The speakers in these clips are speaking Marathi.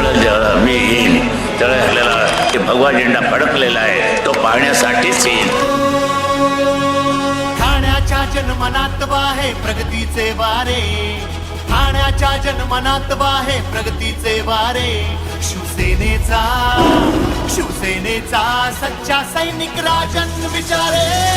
पुढच्या जेव्हा मी येईन त्यावेळेला आपल्याला ते भगवा झेंडा फडकलेला आहे तो पाहण्यासाठीच येईन. ठाण्याच्या जनमनात वाहे प्रगतीचे वारे. ठाण्याच्या जन्मनात वाहे प्रगतीचे वारे. शिवसेनेचा शिवसेनेचा सच्चा सैनिक राजन विचारे.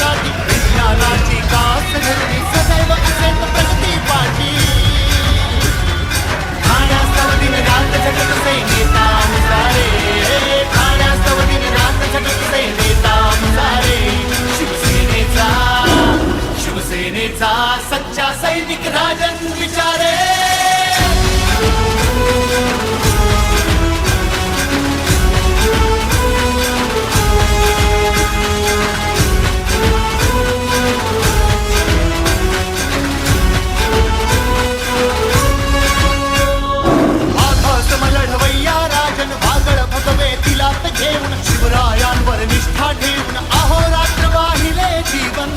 ही समतेसाठी कास धरणी सदैव असेल प्रगती ठाण्यास्तव दिन रात झटक से नेता मुसारे ठाण्यास्तव दिन रात झटक से नेता मुसारे शिवसेनेचा शिवसेनेचा सच्चा सैनिक राजन. पुरायांवर निष्ठा ठेवून अहोरात्र वाहिले जीवन.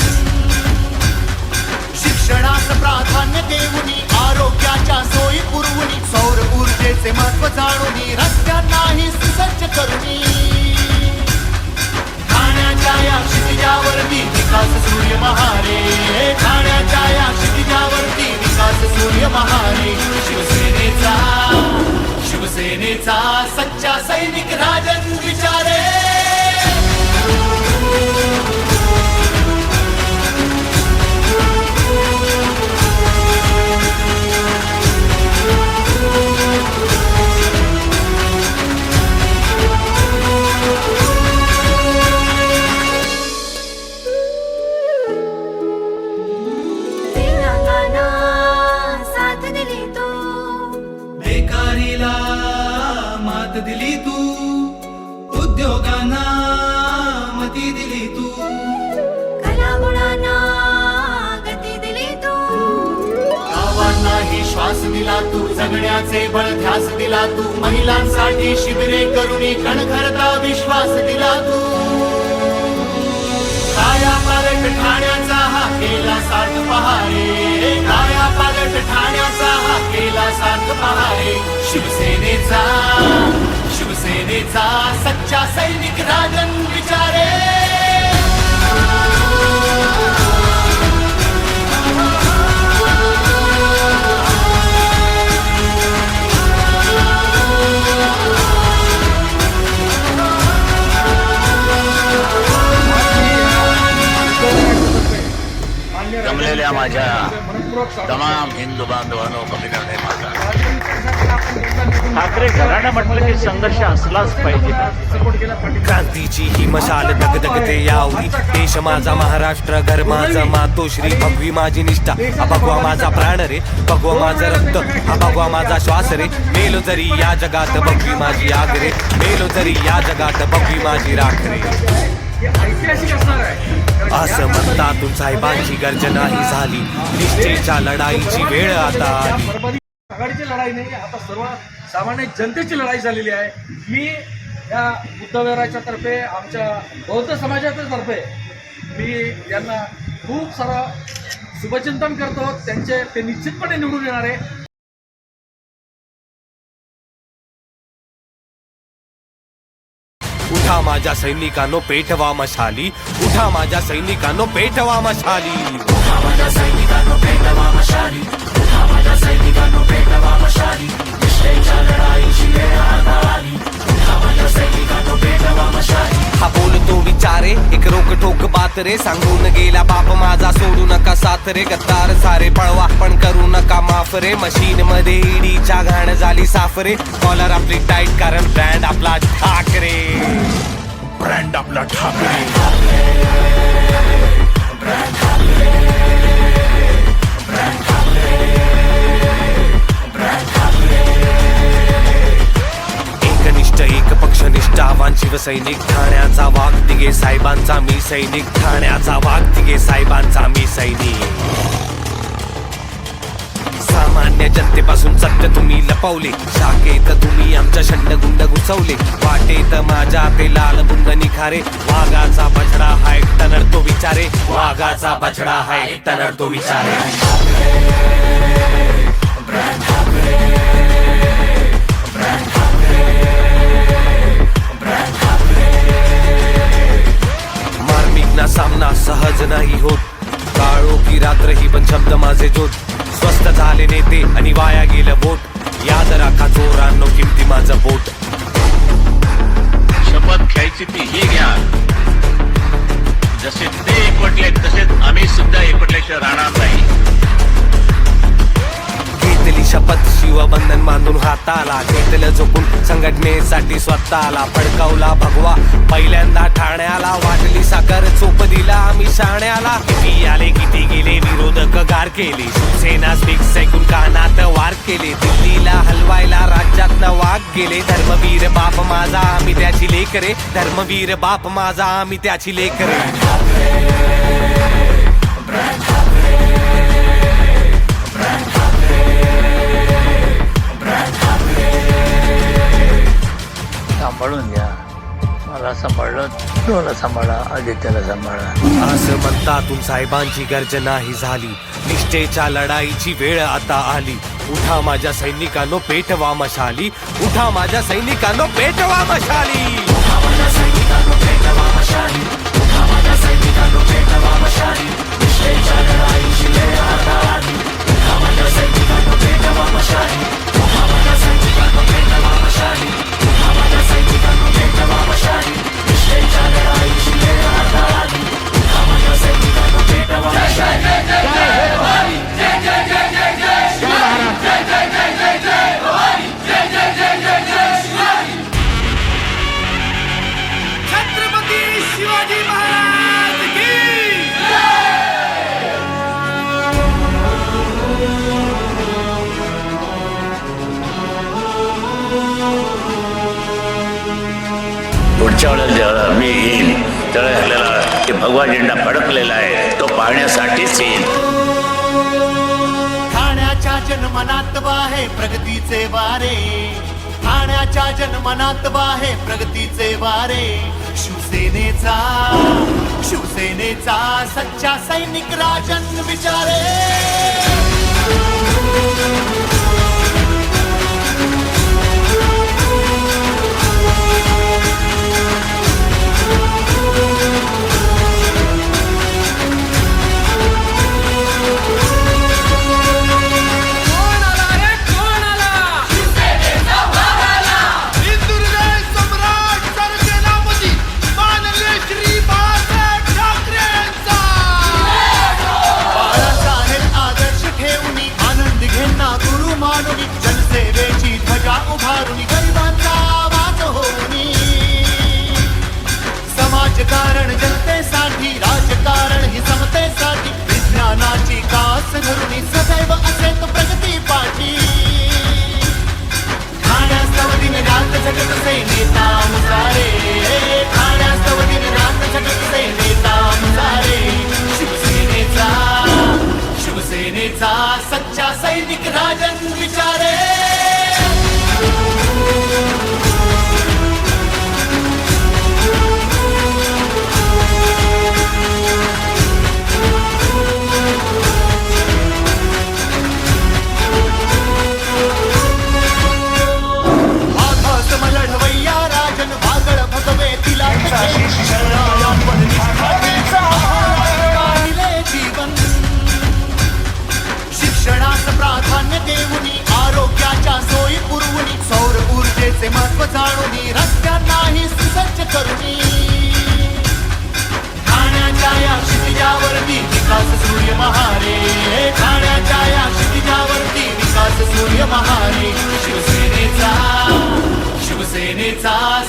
शिक्षणास प्राधान्य देऊन आरोग्याच्या सोयी पुरवून सौर ऊर्जेचे महत्त्व जाणून रस्त्यांनाही सुसज्ज करुनी. ठाण्याच्या या क्षितिजावरती विकास सूर्य महारे. ठाण्याच्या या क्षितिजावरती विकास सूर्य महारे. शिवसेनेचा शिवसेनेचा सच्चा सैनिक राजन. श्वास दिला तू जगण्याचे बळ ध्यास दिला तू महिलांसाठी शिबिरे करुणी कणखरता विश्वास दिला तू. काया पालट ठाण्याचा हा केला सार्थ पहारे. काया पालट ठाण्याचा हा केला सार्थ पहारे. शिवसेनेचा शिवसेनेचा सच्चा सैनिक राजन विचारे. जमलेल्या माझ्या तमाम हिंदू बांधवांनो कमी माझा ठाकरे घराणं म्हटलं की संघर्ष असलाच पाहिजे. क्रांतीची ही मशाल दगदगते यावरी. देश माझा महाराष्ट्र घर माझा मातोश्री. भगवी माझी निष्ठा. हा भगवा माझा प्राण रे. भगवा माझं रक्त. हा भगवा माझा श्वास रे. मेलो तरी या जगात भगवी माझी आग रे. मेलो तरी या जगात भगवी माझी राख रे. असं म्हणतातून साहेबांची गर्जना ही झाली. निश्चयच्या लढाईची वेळ आता आली. आघाडीची लढाई नाही आता सर्व सामान्य जनतेची लढाई झालेली आहे. मी या बुद्धविहाराच्या तर्फे आमच्या बौद्ध समाजाच्या तर्फे मी यांना खूप सारा शुभचिंतन करतो. त्यांचे ते निश्चितपणे निवडून येणार आहे. माझ्या सैनिकांनो पेटवा मशाली उठा माझ्या सैनिकांनो पेटवा मशाली उठा माझ्या सैनिकांनो पेटवा मशाली उठा माझ्या सैनिकांनो पेटवा मशाली निष्ठेच्या लढाईची वेळ आता आली. उठा माझ्या सैनिकांनो पेटवा मशाली हा बोलतो विचारे एक रोक ठोक बात रे सांगून गेला बाप माझा सोडू नका साथ रे गद्दार सारे पळवा पण करू नका माफ रे मशीन मध्ये ईडीच्या घाण झाली साफ रे कॉलर आपली टाईट कारण ब्रँड आपला ठाकरे. ब्रँड आपला ठाकरे एकनिष्ठ एक पक्षनिष्ठावान शिवसैनिक ठाण्याचा वाघ तिघे साहेबांचा मी सैनिक ठाण्याचा वाघ तिघे साहेबांचा मी सैनिक. सामान्य जनतेपासून सत्य तुम्ही लपवले. शाखेत तुम्ही आमच्या शंडगुंड घुसवले. वाटेत माझ्या ते लाल बुंद निखारे. वाघाचा बछडा हाय टनर तो विचारे. वाघाचा बछडा हाय टनर तो विचारे. बांधून हाताला घेतलं झोपून संघटनेसाठी स्वतःला फडकावला भगवा. पहिल्यांदा ठाण्याला वाटली साखर चोप दिला आम्ही शाण्याला. किती आले किती गेले विरोधक गार केले. शिवसेना स्पीक्स ऐकून कानात वार केले. दिल्लीला हलवायला राज्यात वाघ गेले. धर्मवीर बाप माझा आम्ही त्याची लेकरे. धर्मवीर बाप माझा आम्ही त्याची लेकरे. सांभाळून घ्या. मला सांभाळलं तुला सांभाळा आदित्याला सांभाळा. असं म्हणतातून साहेबांची गर्जना ही झाली. निष्ठेच्या लढाईची वेळ आता आली. उठा माझ्या सैनिकांनो पेटवा मशाली. उठा माझ्या सैनिकांनो पेटवा मशाली. माझ्या सैनिकांनो पेटवा मशाली. उठा माझ्या सैनिकांनो मी येईन त्यावेळेला आपल्याला ते भगवा झेंडा फडकलेला आहे. तो पाहण्यासाठीच येईन ठाण्याच्या जन्मनात वाहे प्रगतीचे वारे. ठाण्याच्या जन्मनात वाहे प्रगतीचे वारे. शिवसेनेचा शिवसेनेचा सच्चा सैनिक राजन विचारे.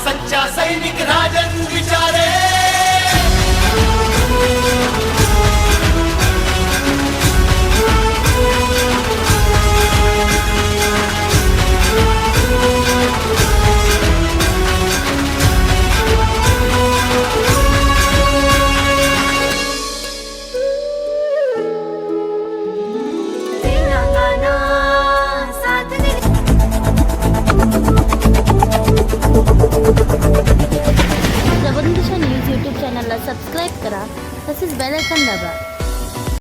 सच्चा सैनिक राजन विचारे